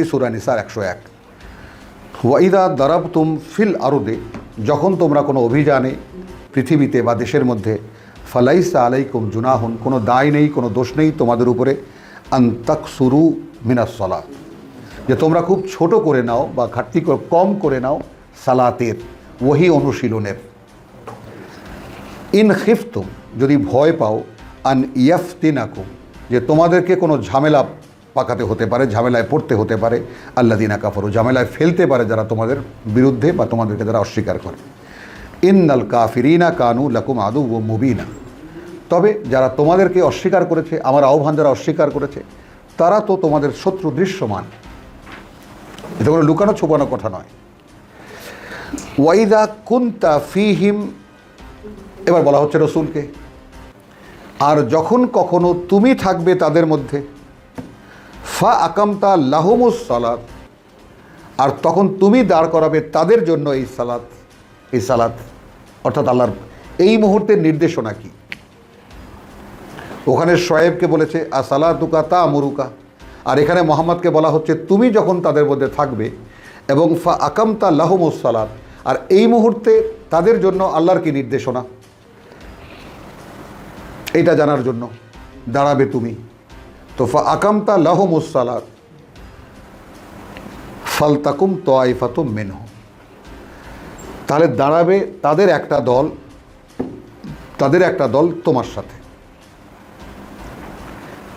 আশি সুরা নিসার একশো এক। ওয়াইদা দারাব তুম ফিল আরদে, যখন তোমরা কোনো অভিযানে পৃথিবীতে বা দেশের মধ্যে ফালাইসা আলাইকুম জুনাহুন, কোনো দায় নেই, কোনো দোষ নেই তোমাদের উপরে আন্তাক সুরু মিনাস সলা যে তোমরা খুব ছোট করে নাও বা ঘাটতি কম করে নাও সালাতের ওহি অনুশীলনের। ইন খিফতুম, যদি ভয় পাও, আন ইয়াফতিনাকুম, যে তোমাদেরকে কোনো ঝামেলা পাকাতে হতে পারে, ঝামেলায় পড়তে হতে পারে। আল্লা দিনা কাফরু ঝামেলায় ফেলতে পারে যারা তোমাদের বিরুদ্ধে বা তোমাদেরকে যারা অস্বীকার করে। ইন্নাল কাফিরিনা কানু লাকুম আদু ও মুবিনা। তবে যারা তোমাদেরকে অস্বীকার করেছে, আমার আহ্বান যারা অস্বীকার করেছে, তারা তো তোমাদের শত্রু দৃশ্যমান। এটা কোনো লুকানো ছুপানো কথা নয়। ওয়াইদা কুন্তা ফিহিম, এবার বলা হচ্ছে রসুলকে, আর যখন কখনো তুমি থাকবে তাদের মধ্যে ফা আকামতা লাহমুস সালাত। আর তখন তুমি দাঁড় করাবে তাদের জন্য এই সালাত। এই সালাত, অর্থাৎ আল্লাহর এই মুহূর্তের নির্দেশনা কি? ওখানে শোয়েবকে বলেছে আর সালাতুকা তা আমরুকা আর এখানে মোহাম্মদকে বলা হচ্ছে, তুমি যখন তাদের মধ্যে থাকবে এবং ফা আকামতা লাহমুস সালাত। আর এই মুহূর্তে তাদের জন্য আল্লাহর কি নির্দেশনা? এটা জানার জন্য দাঁড়াবে তুমি। তো ফা আকামতা লাহমুসালাত ফালতাকুম তোয়াইফাতুম মেনহ। তাহলে দাঁড়াবে তাদের একটা দল, তাদের একটা দল তোমার সাথে।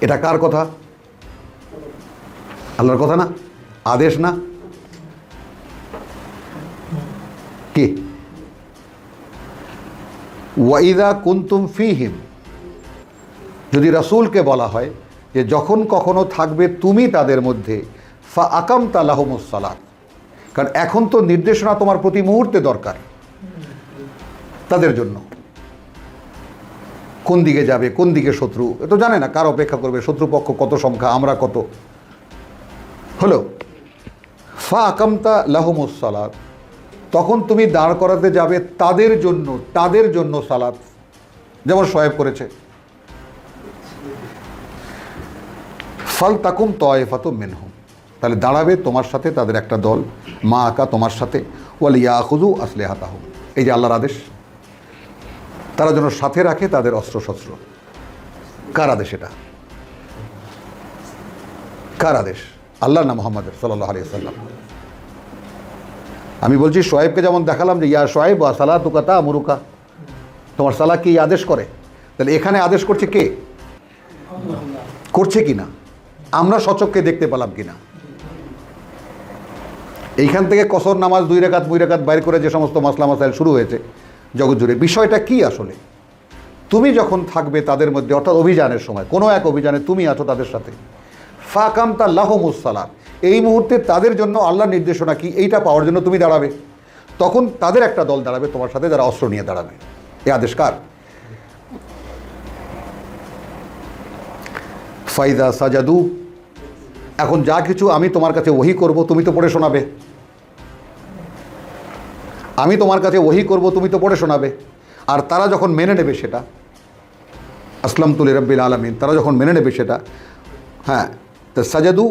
এটা কার কথা? আল্লাহর কথা না? আদেশ না? কি? ওয়াইদা কুন্তুম ফিহিম। যদি রাসূলকে বলা হয় যে যখন কখনো থাকবে তুমি তাদের মধ্যে, ফা আকাম তালাহমুসালাত কারণ এখন তো নির্দেশনা তোমার প্রতি মুহূর্তে দরকার তাদের জন্য। কোন দিকে যাবে, কোন দিকে শত্রু, এ তো জানে না কার অপেক্ষা করবে, শত্রুপক্ষ কত সংখ্যা, আমরা কত। হলো, ফা আকামতা লাহমুসালাত তখন তুমি দাঁড় করাতে যাবে তাদের জন্য তাদের জন্য সালাত। যেমন শোয়েব করেছে। ফাল তাকুম তয়েফাত মেনহুম। তাহলে দাঁড়াবে তোমার সাথে তাদের একটা দল, মা আকা তোমার সাথে ওয়াল ইয়াখুজু আসলে হাতাহম এই যে আল্লাহর আদেশ, তারা যেন সাথে রাখে তাদের অস্ত্রশস্ত্র। কার আদেশ এটা? কার আদেশ? আল্লাহ না মোহাম্মদের সাল্লাহ আলিয়া সাল্লাম আমি বলছি সোয়েবকে যেমন দেখালাম যে, ইয়া সোয়েব বা সালা তুকাতা মুরুকা তোমার সালা কি আদেশ করে? তাহলে এখানে আদেশ করছে কে? করছে কি না? আমরা সচককে দেখতে পেলাম কি না এইখান থেকে কসর নামাজ দুই রেখাত দুই রেখাত বাইর করে যে সমস্ত মাসলা মাসাইল শুরু হয়েছে জগৎ জুড়ে বিষয়টা কি আসলে? তুমি যখন থাকবে তাদের মধ্যে, অর্থাৎ অভিযানের সময়, কোনো এক অভিযানে তুমি আছো তাদের সাথে। ফাকাম তা লাহমুসালাত এই মুহূর্তে তাদের জন্য আল্লাহর নির্দেশনা কি? এইটা পাওয়ার জন্য তুমি দাঁড়াবে। তখন তাদের একটা দল দাঁড়াবে তোমার সাথে, যারা অস্ত্র নিয়ে দাঁড়াবে। এ আদেশ কার? ফাইদা সাজাদু। এখন যা কিছু আমি তোমার কাছে ওহি করব তুমি তো পড়ে শোনাবে। আমি তোমার কাছে ওহি করব তুমি তো পড়ে শোনাবে। আর তারা যখন মেনে নেবে সেটা আসলাম তুলি রব্বিল আলমিন তারা যখন মেনে নেবে সেটা হ্যাঁ তো সাজাদু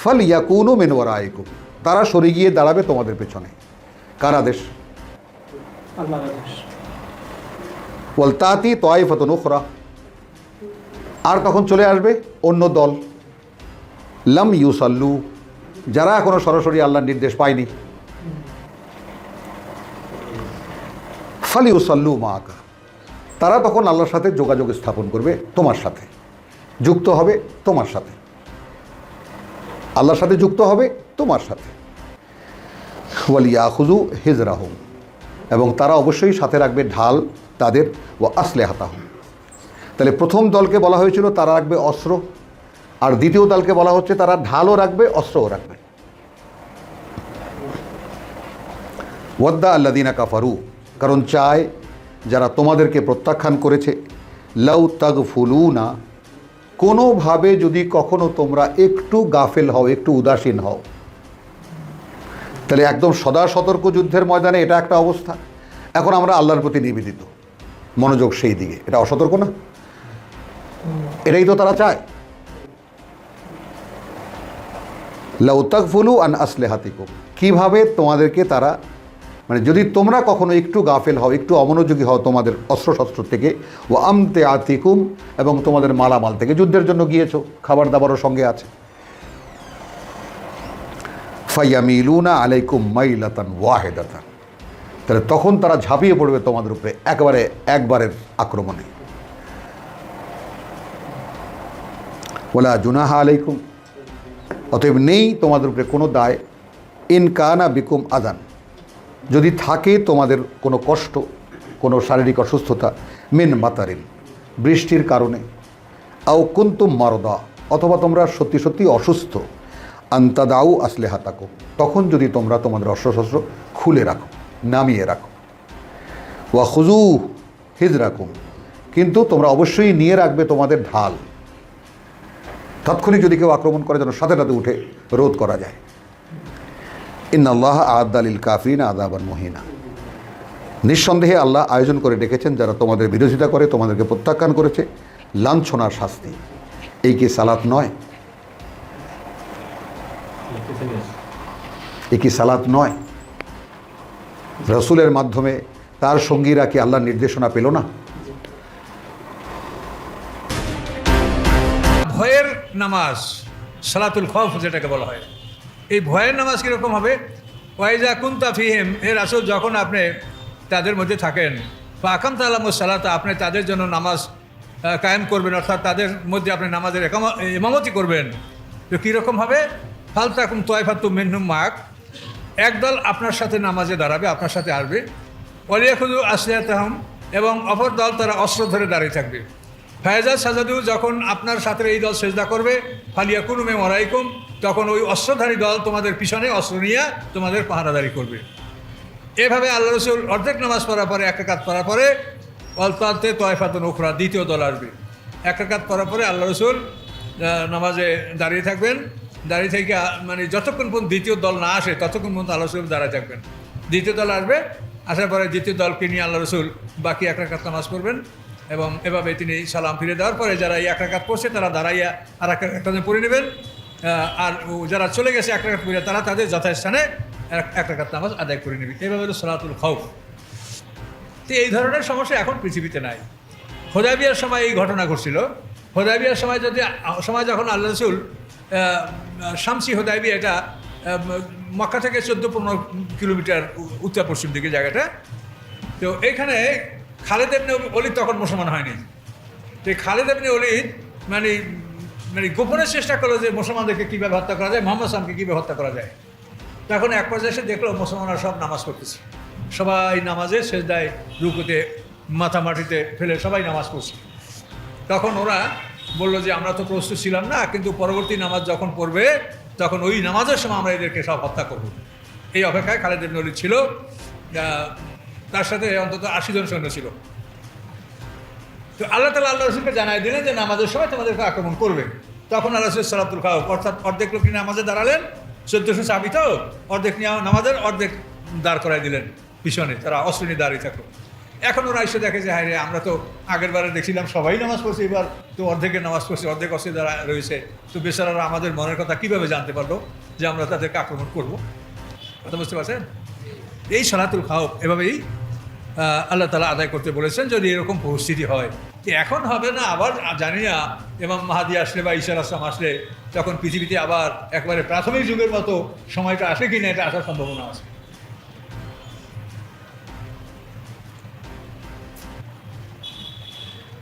ফল ইয়াকুনু মেনওয়ারা আইকু তারা সরে গিয়ে দাঁড়াবে তোমাদের পেছনে। কার আদেশ? আল্লাহ আদেশ। বল তাতি তোয়াইফতন উখরা। আর তখন চলে আসবে? অন্য দল। লাম ইউসাল্লু। যারা এখনও সরাসরি আল্লাহর নির্দেশ পায়নি। ফালি ইউসাল্লু মা আকা তারা তখন আল্লাহর সাথে যোগাযোগ স্থাপন করবে তোমার সাথে। যুক্ত হবে তোমার সাথে। আল্লাহর সাথে যুক্ত হবে তোমার সাথে। ওয়ালিয়া খুজু হিজরাহম। এবং তারা অবশ্যই সাথে রাখবে ঢাল তাদের ও আসলে হাতাহম তাহলে প্রথম দলকে বলা হয়েছিল তারা রাখবে অস্ত্র, আর দ্বিতীয় দলকে বলা হচ্ছে তারা ঢালও রাখবে, অস্ত্রও রাখবে। ওয়াদ্দা আল্লাদিনা কাফারু, কারণ চায় যারা তোমাদেরকে প্রত্যাখ্যান করেছে, লাউ তাগ ফুলু না কোনোভাবে যদি কখনো তোমরা একটু গাফেল হও, একটু উদাসীন হও। তাহলে একদম সদা সতর্ক যুদ্ধের ময়দানে এটা একটা অবস্থা। এখন আমরা আল্লাহর প্রতি নিবেদিত। মনোযোগ সেই দিকে। এটা অসতর্ক না? এটাই তো তারা চায়। লাউতাকফুলু আন আসলে হাতিকুম কীভাবে তোমাদেরকে তারা মানে যদি তোমরা কখনো একটু গাফেল হও, একটু অমনোযোগী হও তোমাদের অস্ত্রশস্ত্র থেকে ও আমতে আতিকুম এবং তোমাদের মালামাল থেকে, যুদ্ধের জন্য গিয়েছো খাবার দাবারও সঙ্গে আছে। ফাইয়ামিলুনা আলাইকুম মাইলাতান ওয়াহেদাতান। তাহলে তখন তারা ঝাঁপিয়ে পড়বে তোমাদের উপরে, একবারে, একবারের আক্রমণে। ওলা জুনাহা আলাইকুম। অতএব নেই তোমাদের উপরে কোনো দায়। ইন কানা বিকুম আদান যদি থাকে তোমাদের কোনো কষ্ট, কোনো শারীরিক অসুস্থতা, মেন মাতারিন, বৃষ্টির কারণে, আও কুন্তুম মারদা, অথবা তোমরা সত্যি সত্যি অসুস্থ আন্তাদাউ আসলে হাতাকো তখন যদি তোমরা তোমাদের অস্ত্রশস্ত্র খুলে রাখো, নামিয়ে রাখো। ওয়া খুজু হিজ রাখুম কিন্তু তোমরা অবশ্যই নিয়ে রাখবে তোমাদের ঢাল। তাৎক্ষণিক যদি কেউ আক্রমণ করে, যেন সাথে সাথে উঠে রোধ করা যায়। ইন আল্লাহ আদালিল কাফরিন আদাবান মহিনা। নিঃসন্দেহে আল্লাহ আয়োজন করে ডেকেছেন যারা তোমাদের বিরোধিতা করে, তোমাদেরকে প্রত্যাখ্যান করেছে। লাঞ্ছনার শাস্তি। এই কি সালাত নয়? এ কি সালাত নয়? রসুলের মাধ্যমে তার সঙ্গীরা কি আল্লাহর নির্দেশনা পেল না? নামাজ, সালাতুল খফ যেটাকে বলা হয়। এই ভয়ের নামাজ কীরকম হবে? ওয়াইজা কুন্তা ফিহিম এর আসল যখন আপনি তাদের মধ্যে থাকেন বা আকাম তালাম সালাতা, আপনি তাদের জন্য নামাজ কায়েম করবেন, অর্থাৎ তাদের মধ্যে আপনি নামাজের ইমামতি করবেন। তো কীরকম হবে? ফালতাকুম তোয়ফাতু মিনহুম মাক একদল আপনার সাথে নামাজে দাঁড়াবে, আপনার সাথে আসবে। অলিয়াখুদু আসলিয়াতাহম এবং অপর দল তারা অস্ত্র ধরে দাঁড়িয়ে থাকবে। ফায়জা সাজাদু যখন আপনার সাথে এই দল সেজদা করবে ফালিয়া কুনুমে মরাইকুম তখন ওই অস্ত্রধারী দল তোমাদের পিছনে অস্ত্র নিয়ে তোমাদের পাহারাদারি করবে। এভাবে আল্লাহ রসুল অর্ধেক নামাজ পড়ার পরে, এক একাত পড়ার পরে অল্পাতে তয়ফাতুন উখরা, দ্বিতীয় দল আসবে। এক একাত পড়ার পরে আল্লাহ রসুল নামাজে দাঁড়িয়ে থাকবেন। দাঁড়িয়ে থেকে মানে যতক্ষণ পর্যন্ত দ্বিতীয় দল না আসে, ততক্ষণ পর্যন্ত আল্লাহ রসুল দাঁড়ায় থাকবেন। দ্বিতীয় দল আসবে, আসার পরে দ্বিতীয় দলকে নিয়ে আল্লাহ রসুল বাকি এক রাকাত নামাজ পড়বেন। এবং এভাবে তিনি সালাম ফিরে দেওয়ার পরে যারা এই এক রাকাত পড়ছে, তারা দাঁড়াইয়া আর এক রাকাত পড়ে নেবেন। আর যারা চলে গেছে এক রাকাত পড়ে, তারা তাদের যথাস্থানে এক রাকাত নামাজ আদায় করে নেবে। এভাবে হলো সলাতুল খৌফ তো এই ধরনের সমস্যা এখন পৃথিবীতে নাই। হোদাবিয়ার সময় এই ঘটনা ঘটছিল। হোদাবিয়ার সময় যদি সময় যখন আল্লাহ রসুল শামসি হোদাবি এটা মক্কা থেকে চোদ্দ পনেরো কিলোমিটার উত্তর পশ্চিম দিকে জায়গাটা। তো এখানে খালেদ এমনি অলিদ তখন মুসলমান হয়নি। তো খালেদ এমনি অলিদ মানে মানে গোপনের চেষ্টা করল যে মুসলমানদেরকে কীভাবে হত্যা করা যায়, মোহাম্মদ সামকে কীভাবে হত্যা করা যায়। তখন এক পর্যায়ে এসে দেখল মুসলমানরা সব নামাজ পড়তেছে। সবাই নামাজে শেষদায় রুকুতে, মাথা মাটিতে ফেলে সবাই নামাজ পড়ছে। তখন ওরা বলল যে, আমরা তো প্রস্তুত ছিলাম না, কিন্তু পরবর্তী নামাজ যখন পড়বে, তখন ওই নামাজের সময় আমরা এদেরকে সব হত্যা করব। এই অপেক্ষায় খালেদ নলি ছিল। তার সাথে অন্তত আশি জন সৈন্য ছিল। তো আল্লাহ তালা আল্লাহ রসুলকে জানাই দিলেন যে নামাজের সময় তোমাদেরকে আক্রমণ করবে। তখন আল্লাহ রসুল সালাতুল খাও অর্থাৎ অর্ধেক লোক নামাজে দাঁড়ালেন, চোদ্দশো চাবি তো অর্ধেক নিয়ে নামাজের, অর্ধেক দাঁড় করাই দিলেন পিছনে, তারা অস্ত্র নিয়ে দাঁড়িয়ে থাকল। এখন ওরা এসে দেখে যে হ্যাঁ রে, আমরা তো আগের বারে দেখছিলাম সবাই নামাজ পড়ছে, এবার তো অর্ধেকের নামাজ পড়ছে, অর্ধেক অস্ত্রে দাঁড়া রয়েছে। তো বেচারারা আমাদের মনের কথা কীভাবে জানতে পারল যে আমরা তাদেরকে আক্রমণ করব? কথা বুঝতে পারছেন? এই সনাতুল খাও এভাবেই আল্লাহ তালা আদায় করতে বলেছেন যদি এরকম পরিস্থিতি হয়। কি এখন হবে না, আবার জানি না এবং মাহাদি আসলে বা ঈশ্বর আসলাম আসলে তখন পৃথিবীতে আবার একবারে প্রাথমিক যুগের মতো সময়টা আসে কি না এটা আসার সম্ভাবনা আছে।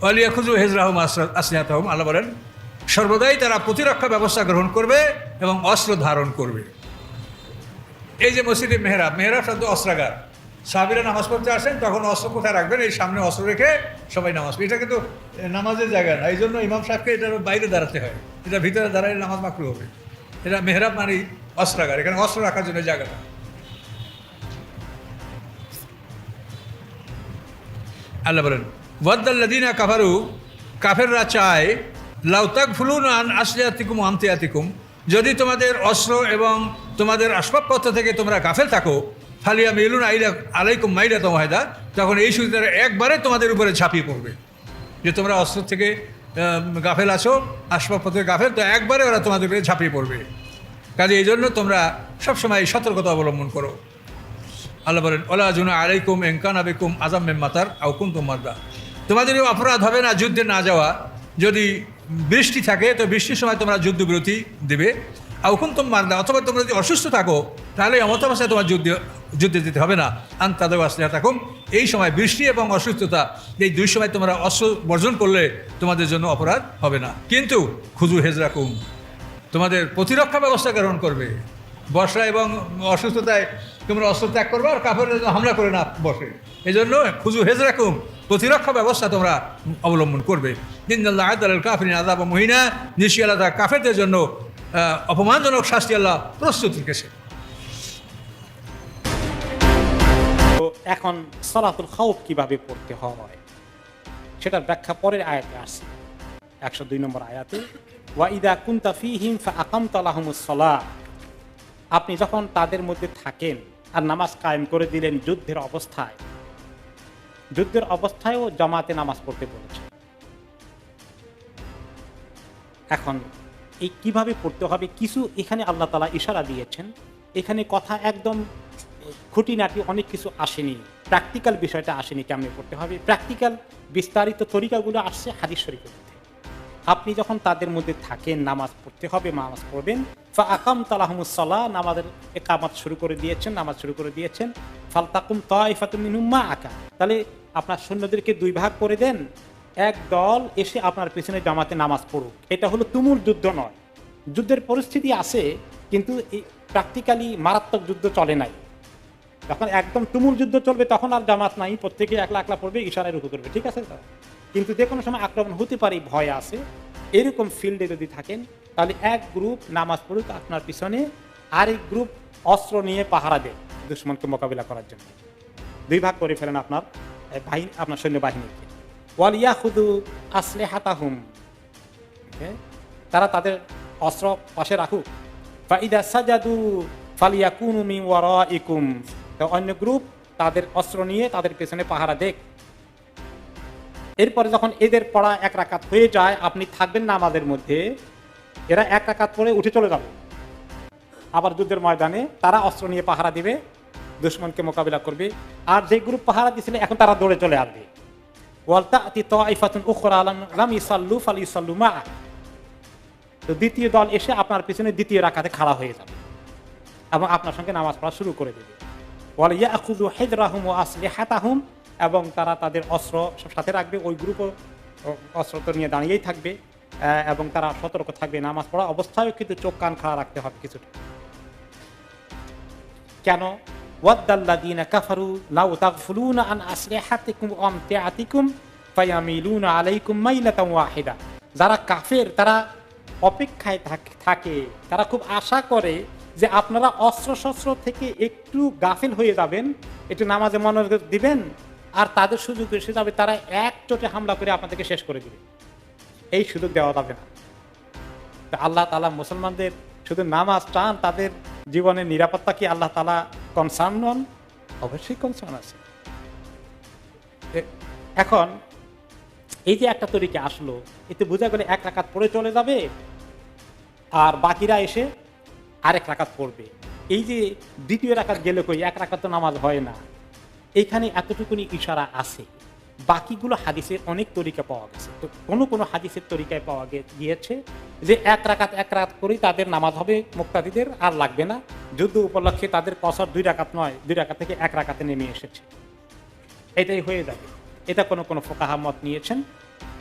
আলিয়া খুজু হেজরাহম আসলিহাতহম আল্লাহ বলেন, সর্বদাই তারা প্রতিরক্ষা ব্যবস্থা গ্রহণ করবে এবং অস্ত্র ধারণ করবে। এই যে মসজিদে মেহরাব মেহরাব শব্দ অস্ত্রাগার। সাহাবিরা নামাজ পড়তে আসেন, তখন অস্ত্র কোথায় রাখবেন? এই সামনে অস্ত্র রেখে সবাই নামাজ এটা কিন্তু নামাজের জায়গা না এই জন্য ইমাম সাহেবকে এটার বাইরে দাঁড়াতে হয়। এটা ভিতরে দাঁড়ালে নামাজ মাকরু হবে। এটা মেহরাব মানে অস্ত্রাগার, এখানে অস্ত্র রাখার জন্য জায়গাটা আল্লাহ বলেন ওয়াদ্দাল্লাদিনা কাফারু, কাফেররা চায় লাউতাক ফুলুন আন আসলিয়াতিকুম আমতিয়াতিকুম। যদি তোমাদের অস্ত্র এবং তোমাদের আসবাবপত্র থেকে তোমরা গাফেল থাকো ফালিয়া মিলুন আইলা আলাইকুম মাইলা তোমায়দা তখন এই সুবিধাটা একবারে তোমাদের উপরে ঝাঁপিয়ে পড়বে। যে তোমরা অস্ত্র থেকে গাফেল আছো আসবাবপত্রের গাফেল, তো একবারে ওরা তোমাদের উপরে ঝাঁপিয়ে পড়বে। কাজে এই জন্য তোমরা সবসময় সতর্কতা অবলম্বন করো। আল্লাহ বলেন, ওলা জুনা আলাইকুম এঙ্কান আবেকুম আজাম মেম মেম্মাতার আউকুম তোমাদ্দা তোমাদের অপরাধ হবে না যুদ্ধে না যাওয়া। যদি বৃষ্টি থাকে, তো বৃষ্টির সময় তোমরা যুদ্ধবিরতি দেবে। আউকুম তোম মারদা, অথবা তোমরা যদি অসুস্থ থাকো, তাহলে অমত অবস্থায় তোমার যুদ্ধ যুদ্ধে যেতে হবে না। আন তাদের আসলে এই সময় বৃষ্টি এবং অসুস্থতা, এই দুই সময় তোমরা অস্ত্র বর্জন করলে তোমাদের জন্য অপরাধ হবে না। কিন্তু খুজু হেজরাকুম তোমাদের প্রতিরক্ষা ব্যবস্থা গ্রহণ করবে। বর্ষা এবং অসুস্থতায় তোমরা অস্ত্র ত্যাগ করবে আর কাফের হামলা করে না বসে। এই জন্য খুজু হেজ রাখুম প্রতিরক্ষা ব্যবস্থা তোমরা অবলম্বন করবে। দিনাল্লাহ আদাল কাফিন আদাব মহিনা নিশি আল্লাহ কাফেরদের জন্য অপমানজনক শাস্তি আল্লাহ প্রস্তুত রেখেছে। এখন সলাতুল খাউফ কীভাবে পড়তে হয়? সেটার ব্যাখ্যা পরের আয়াতে আসছে। একশো দুই নম্বর আয়াতে ওয়াইদা কুন্তা ফিহিম ফা আকাম তালাহমুসলা আপনি যখন তাদের মধ্যে থাকেন আর নামাজ কায়েম করে দিলেন যুদ্ধের অবস্থায়, যুদ্ধের অবস্থায়ও জামাতে নামাজ পড়তে বলেছে এখন এই কীভাবে পড়তে হবে, কিছু এখানে আল্লাহ তালা ইশারা দিয়েছেন। এখানে কথা একদম খুঁটিনাটি অনেক কিছু আসেনি প্র্যাকটিক্যাল বিষয়টা আসেনি কেমনে পড়তে হবে? প্র্যাকটিক্যাল বিস্তারিত তরিকাগুলো আসছে হাদিস শরীফের আপনি যখন তাদের মধ্যে থাকেন, নামাজ পড়তে হবে, নামাজ পড়বেন ফা আকাম তালাহমুসল্লাহ নামাজের একামাত শুরু করে দিয়েছেন, নামাজ শুরু করে দিয়েছেন, ফালতাকুম তয়ফাতুমিনুম্মা আকা তাহলে আপনার সৈন্যদেরকে দুই ভাগ করে দেন, এক দল এসে আপনার পেছনে জামাতে নামাজ পড়ুক। এটা হলো তুমুল যুদ্ধ নয়। যুদ্ধের পরিস্থিতি আছে, কিন্তু প্র্যাকটিক্যালি মারাত্মক যুদ্ধ চলে নাই। যখন একদম তুমুল যুদ্ধ চলবে, তখন আর জামাত নাই, প্রত্যেকে একলা একলা পড়বে, ইশারায় রুকু করবে, ঠিক আছে কিন্তু যে কোনো সময় আক্রমণ হতে পারে, ভয় আছে। এরকম ফিল্ডে যদি থাকেন, তাহলে এক গ্রুপ নামাজ পড়ুক আপনার পিছনে, আরেক গ্রুপ অস্ত্র নিয়ে পাহারা দেয় দুশ্মনকে মোকাবিলা করার জন্য। দুই ভাগ করে ফেলেন আপনার বাহিনী, আপনার সৈন্য বাহিনীকে ওয়ালিয়া খুদু আসলে হাতাহুম? তারা তাদের অস্ত্র পাশে রাখুক। ফাইদা সাজাদু ফালিয়া কুনুমি ওয়ারা ইকুম তো অন্য গ্রুপ তাদের অস্ত্র নিয়ে তাদের পেছনে পাহারা দেখ এরপরে যখন এদের পড়া এক রাকাত হয়ে যায়, আপনি থাকবেন না আমাদের মধ্যে, এরা এক রাকাত পরে উঠে চলে যাবে। আবার যুদ্ধের ময়দানে তারা অস্ত্র নিয়ে পাহারা দিবে, দুশ্মনকে মোকাবিলা করবে, আর যে গ্রুপ পাহারা দিয়েছিল, এখন তারা দৌড়ে চলে আসবে। দ্বিতীয় দল এসে আপনার পিছনে দ্বিতীয় রাখাতে খাড়া হয়ে যাবে এবং আপনার সঙ্গে নামাজ পড়া শুরু করে দেবে। বলে ইয়াকুদু হেজরাহুম ও আসলে হাতাহুম এবং তারা তাদের অস্ত্র সব সাথে রাখবে, ওই গ্রুপও অস্ত্র তো নিয়ে দাঁড়িয়েই থাকবে এবং তারা সতর্ক থাকবে, নামাজ পড়া অবস্থায়ও কিন্তু চোখ কান খাড়া রাখতে হবে কিছুটা। কেন? ওয়াদ্দাল্লাযীনা কাফারু লাউ তাগফুলুনা আন আসলিহাতিকুম ওয়া আমতিআতিকুম ফায়ামিলুনা আলাইকুম মাইলাতান ওয়াহিদা। যারা কাফের, তারা অপেক্ষায় থাকে, তারা খুব আশা করে যে আপনারা অস্ত্র শস্ত্র থেকে একটু গাফিল হয়ে যাবেন, একটু নামাজে মনোযোগ দিবেন, আর তাদের সুযোগ এসে যাবে, তারা এক চোটে হামলা করে আপনাদেরকে শেষ করে দিবে। এই সুযোগ দেওয়া যাবে না। আল্লাহ তালা মুসলমানদের শুধু নামাজ টান তাদের জীবনের নিরাপত্তা কি আল্লাহ তালা কনসার্ন নন? অবশ্যই কনসার্ন আছে। এখন এই যে একটা তরিকে আসলো, এতে বোঝা গেলে এক রাকাত পড়ে চলে যাবে, আর বাকিরা এসে আরেক রাকাত পড়বে। এই যে দ্বিতীয় রাকাত গেলে কই, এক রাকাত তো নামাজ হয় না। এইখানে এতটুকুনি ইশারা আছে। বাকিগুলো হাদিসের অনেক তরিকা পাওয়া গেছে। তো কোনো কোনো হাদিসের তরিকায় পাওয়া গিয়েছে যে এক রাকাত এক রাত করেই তাদের নামাজ হবে মুক্তাদিদের, আর লাগবে না। যুদ্ধ উপলক্ষে তাদের কসর দুই রাকাত নয়, দুই রাকাত থেকে এক রাকাতে নেমে এসেছে। এটাই হয়ে যাবে। এটা কোনো কোনো ফোকাহা মত নিয়েছেন।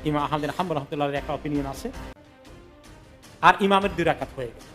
ইমাম আহমদ হাম্বুল রহমতুল্লাহ একটা অপিনিয়ন আছে। আর ইমামের দুই রাকাত হয়ে গেল